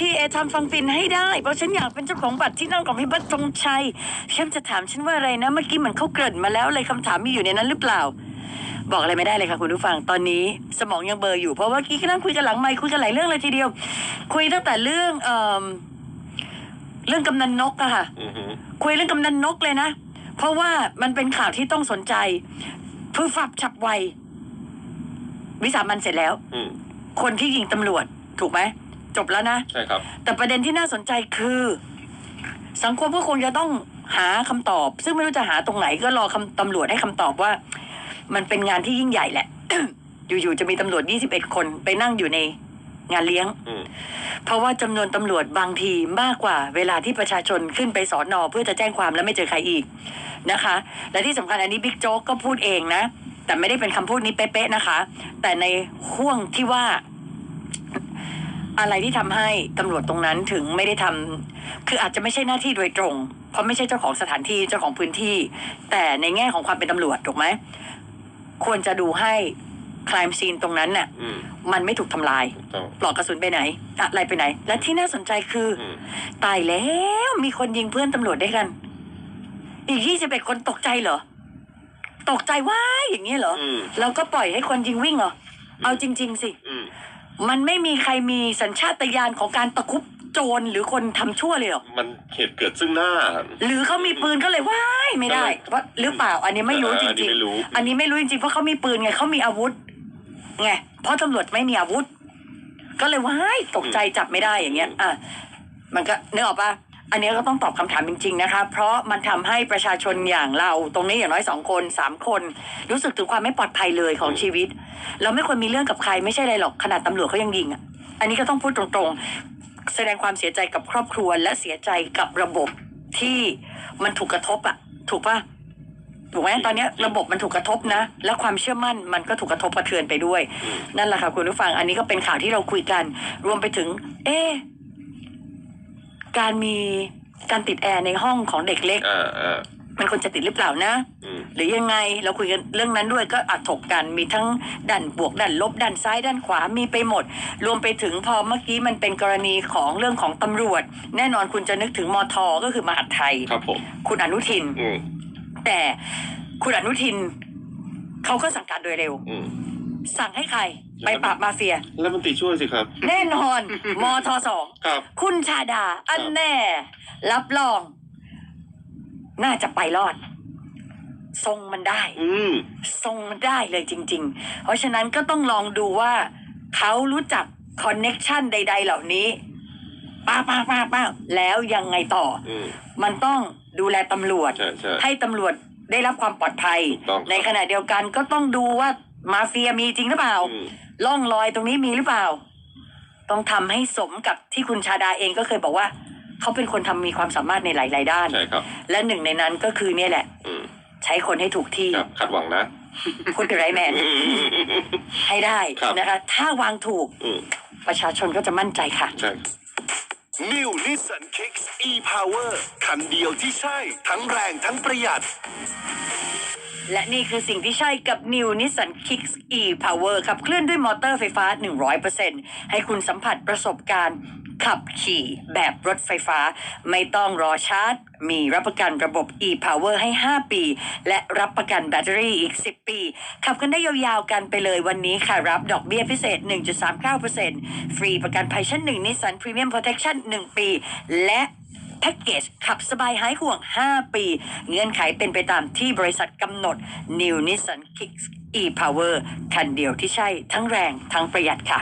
ที่เอทำฟังฟินให้ได้ เพราะฉันอยากเป็นเจ้าของบัตรที่นั่งของพี่เบัตรธงชัยเข้มจะถามฉันว่าอะไรนะ เมื่อกี้เหมือนเขาเกริ่นมาแล้วเลยคำถามมีอยู่ในนั้นหรือเปล่า บอกอะไรไม่ได้เลยค่ะคุณผู้ฟังตอนนี้สมองยังเบลออยู่เพราะว่าเมื่อกี้ก็นั่งคุยกันหลังไมค์คุยกันหลายเรื่องเลยทีเดียว คุยตั้งแต่เรื่องเอ่อเรื่องกำนันนกอะค่ะ อือหือ คุยเรื่องกำนันนกเลยนะ เพราะว่ามันเป็นข่าวที่ต้องสนใจพือฝับฉับไว วิสามันเสร็จแล้ว อืม คนที่ยิงตำรวจถูกไหม จบแล้วนะ ใช่ครับ แต่ประเด็นที่น่าสนใจคือ สังคมก็คงจะต้องหาคำตอบ ซึ่งไม่รู้จะหาตรงไหนก็รอคำตำรวจให้คำตอบว่า มันเป็นงานที่ยิ่งใหญ่แหละ อยู่ๆจะมีตำรวจ 21 คนไปนั่งอยู่ในงานเลี้ยงอืมเพราะว่าจำนวนตำรวจบางทีมากกว่า เวลาที่ประชาชนขึ้นไปสอนอเพื่อจะแจ้งความแล้วไม่เจอใครอีกนะคะ และที่สำคัญอันนี้บิ๊กโจ๊กก็พูดเองนะ แต่ไม่ได้เป็นคำพูดนี้เป๊ะๆนะคะ แต่ในห่วงที่ว่า อะไรที่ทำให้ตำรวจตรงนั้นถึงไม่ได้ทำคืออาจจะไม่ใช่หน้าที่โดยตรง เพราะไม่ใช่เจ้าของสถานที่เจ้าของพื้นที่ แต่ในแง่ของความเป็นตำรวจถูกไหมควรจะดูให้คลายซีนตรงนั้นน่ะอืมมันไม่ถูกทำลายถูกต้องปลอกกระสุนไปไหน อะไรไปไหน และที่น่าสนใจคืออืมตายแล้วมีคนยิงเพื่อนตำรวจได้วยกัน อีกยี่สิบเอ็ดคนตกใจเหรอ ตกใจว่าอย่างนี้ยเหรออืมแล้วก็ปล่อยให้คนยิงวิ่งเหรอ เอาจริง ๆ สิอื มมันไม่มีใครมีสัญชาตญาณของการตะครุบโจรหรือคนทำชั่วเลยเหรอ มันเหตุเกิดซึ่งหน้า หรือเขามีปืนก็เลยว้ายไม่ได้เออว่าหรือเปล่า อันนี้ไม่รู้จอันนี้ริงไม่รู้ๆอันนี้ไม่รู้จริงๆเพราะเขามีปืนไงเขามีอาวุธไงเพราะตำรวจไม่มีอาวุธ ก็เลยว้ายตกใจจับไม่ได้อย่างเงี้ยอะมันก็นึกออกปะ อันนี้ก็ต้องตอบคำถามจริงๆนะคะ เพราะมันทำให้ประชาชนอย่างเราตรงนี้อย่างน้อยสองคนสามคน รู้สึกถึงความไม่ปลอดภัยเลยของชีวิต เราไม่ควรมีเรื่องกับใครไม่ใช่อะไรหรอกขนาดตำรวจเขายังยิงอะอันนี้ก็ต้องพูดตรงๆ แสดงความเสียใจกับครอบครัวและเสียใจกับระบบที่มันถูกกระทบอะ ถูกปะถูกไหมตอนเนี้ยระบบมันถูกกระทบนะ และความเชื่อมั่นมันก็ถูกกระทบกระเทือนไปด้วยอืมนั่นแหละค่ะคุณผู้ฟัง อันนี้ก็เป็นข่าวที่เราคุยกัน รวมไปถึง เอ๊ะ การมีการติดแอร์ในห้องของเด็กเล็กอ่าอ่ามันควรจะติดหรือเปล่านะ อืม หรือยังไงเราคุยกันเรื่องนั้นด้วยก็อัดถกกันมีทั้งด้านบวกด้านลบด้านซ้ายด้านขวามีไปหมด รวมไปถึงพอเมื่อกี้มันเป็นกรณีของเรื่องของตำรวจ แน่นอนคุณจะนึกถึงมทก็คือมหาดไทย ครับผม คุณอนุทิน อืม แต่คุณอนุทินเขาก็สั่งการโดยเร็ว อืม สั่งให้ใคร ไปปราบมาเฟีย แล้วมันติช่วยสิครับ แน่นอนมทสองครับคุณชาดา อันแน่ รับรอง น่าจะไปรอด ทรงมันได้ อืมทรงมันได้เลยจริง ๆ เพราะฉะนั้นก็ต้องลองดูว่า เขารู้จักคอนเน็กชันใด ๆ เหล่านี้ป้าป้าป้าป้าแล้วยังไงต่อ อืม มันต้องดูแลตำรวจ ใช่ใช่ ให้ตำรวจได้รับความปลอดภัย ถูกต้องครับ ในขณะเดียวกันก็ต้องดูว่า มาเฟียมีจริงหรือเปล่าอืมล่องรอยตรงนี้มีหรือเปล่า ต้องทำให้สมกับที่คุณชาดาเองก็เคยบอกว่า เขาเป็นคนทำมีความสามารถในหลาย ๆ ด้านใช่ครับ และหนึ่งในนั้นก็คือเนี่ยแหละอืมใช้คนให้ถูกที่ครับคาดหวังนะพูดไรแมนอืมให้ได้ครับนะคะ ถ้าวางถูกอืมประชาชนก็จะมั่นใจค่ะใช่ New Nissan Kicks e-Power คันเดียวที่ใช่ ทั้งแรงทั้งประหยัด และนี่คือสิ่งที่ใช่กับ New Nissan Kicks e-Power ขับเคลื่อนด้วยมอเตอร์ไฟฟ้า 100%ให้คุณสัมผัสประสบการณ์ขับขี่แบบรถไฟฟ้า ไม่ต้องรอชาร์จ มีรับประกันระบบ e-Power ให้ 5 ปี และรับประกันแบตเตอรี่อีก 10 ปี ขับกันได้ยาวๆกันไปเลยวันนี้ค่ะ รับดอกเบี้ยพิเศษ 1.39%ฟรีประกันภัยชั้น1 Nissan Premium Protection 1 ปี และ แพ็กเกจขับสบายหายห่วง 5 ปี เงื่อนไขเป็นไปตามที่บริษัทกำหนด New Nissan Kicks e-Power คันเดียวที่ใช่ทั้งแรงทั้งประหยัดค่ะ